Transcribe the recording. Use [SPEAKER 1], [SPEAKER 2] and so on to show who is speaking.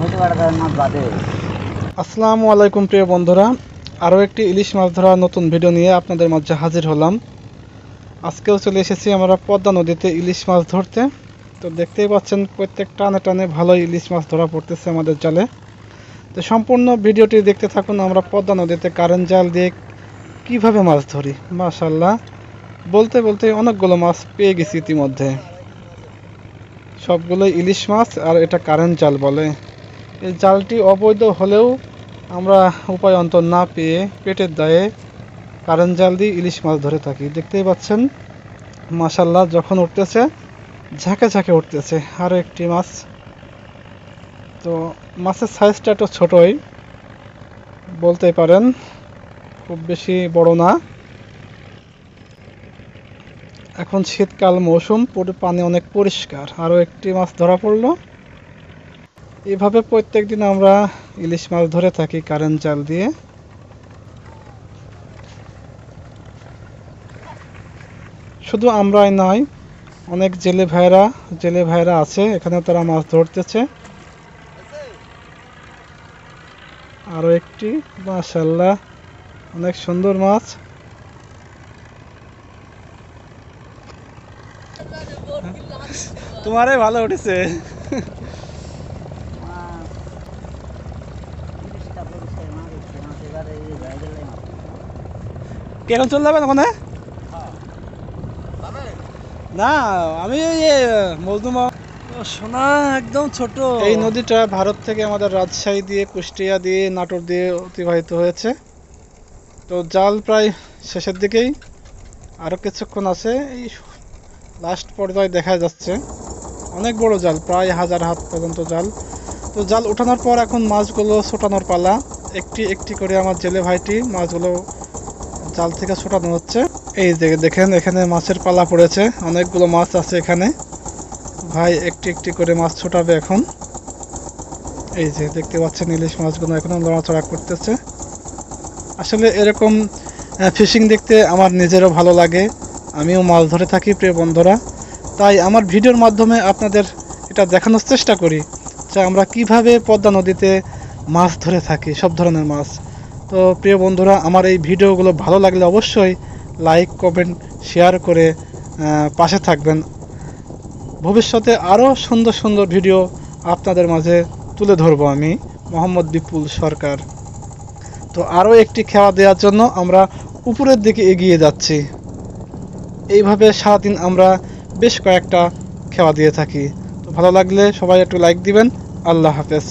[SPEAKER 1] হতে
[SPEAKER 2] আসসালামু আলাইকুম প্রিয় বন্ধুরা, আরও একটি ইলিশ মাছ ধরা নতুন ভিডিও নিয়ে আপনাদের মাঝে হাজির হলাম। আজকেও চলে এসেছি আমরা পদ্মা নদীতে ইলিশ মাছ ধরতে। তো দেখতেই পাচ্ছেন, প্রত্যেক টানে টানে ভালোই ইলিশ মাছ ধরা পড়তেছে আমাদের জালে। তো সম্পূর্ণ ভিডিওটি দেখতে থাকুন আমরা পদ্মা নদীতে কারেন্ট জাল দিয়ে কীভাবে মাছ ধরি। মাশাল্লাহ বলতে বলতে অনেকগুলো মাছ পেয়ে গেছি ইতিমধ্যে। সবগুলোই ইলিশ মাছ আর এটা কারেন্ট জাল বলে। এই জালটি অবৈধ হলেও আমরা উপায় অন্তর না পেয়ে পেটের দায়ে কারেন্ট জাল দিয়ে ইলিশ মাছ ধরে থাকি। দেখতেই পাচ্ছেন মাসাল্লাহ যখন উঠতেছে, ঝাঁকে ঝাঁকে উঠতেছে আরও একটি মাছ। তো মাছের সাইজটা একটু ছোটই বলতে পারেন, খুব বেশি বড় না। এখন শীতকাল, মৌসুম, পুরো, পানি অনেক পরিষ্কার। আরও একটি মাছ ধরা পড়ল। এভাবে প্রত্যেক দিন আমরা ইলিশ মাছ ধরে থাকি কারেন্ট জাল দিয়ে। শুধু আমরাই নয়, অনেক জেলে ভাইরা জেলে ভাইরা আছে, এখানে তারা মাছ ধরতেছে। আরও একটি মাশাল্লাহ অনেক সুন্দর মাছ। তোমারে ভালো উঠেছে
[SPEAKER 1] মাছ তিরিশটা পরিষ্কার মাছ উঠছে মাছ এবারে এই ভাইরালে মাছ
[SPEAKER 2] কি এখন চলে যাবেন ওখানে না আমি মজদুমা
[SPEAKER 3] সোনা একদম ছোট।
[SPEAKER 2] এই নদীটা ভারত থেকে আমাদের রাজশাহী দিয়ে কুষ্টিয়া দিয়ে নাটোর দিয়ে অতিবাহিত হয়েছে। তো জাল প্রায় শেষের দিকেই। আরও কিছুক্ষণ আছে এই লাস্ট পর্যায়ে দেখা যাচ্ছে। অনেক বড় জাল প্রায় হাজার হাত পর্যন্ত জাল। তো জাল ওঠানোর পর এখন মাছগুলো ছোটানোর পালা। একটি একটি করে আমার জেলে ভাইটি মাছগুলো জাল থেকে ছোটানো হচ্ছে। এই দেখেন, এখানে মাছের পালা পড়েছে। অনেকগুলো মাছ আছে এখানে। ভাই, একটি একটি করে মাছ ছোটাবে এখন। এই যে দেখতে পাচ্ছেন, ইলিশ মাছগুলো এখনও নড়াচড়া করতেছে। আসলে এরকম ফিশিং দেখতে আমার নিজেরও ভালো লাগে। আমিও মাছ ধরে থাকি, প্রিয় বন্ধুরা। তাই আমার ভিডিওর মাধ্যমে আপনাদের এটা দেখানোর চেষ্টা করি যে আমরা কীভাবে পদ্মা নদীতে মাছ ধরে থাকি, সব ধরনের মাছ। তো প্রিয় বন্ধুরা, আমার এই ভিডিওগুলো ভালো লাগলে অবশ্যই লাইক, কমেন্ট, শেয়ার করে পাশে থাকবেন। ভবিষ্যতে আরও সুন্দর সুন্দর ভিডিও আপনাদের মাঝে তুলে ধরবো আমি, মোহাম্মদ বিপুল সরকার। তো আরও একটি খেওয়া দেওয়ার জন্য আমরা উপরের দিকে এগিয়ে যাচ্ছি। এইভাবে সারাদিন আমরা বেশ কয়েকটা খেওয়া দিয়ে থাকি। তো ভালো লাগলে সবাই একটু লাইক দিবেন। আল্লাহ হাফেজ।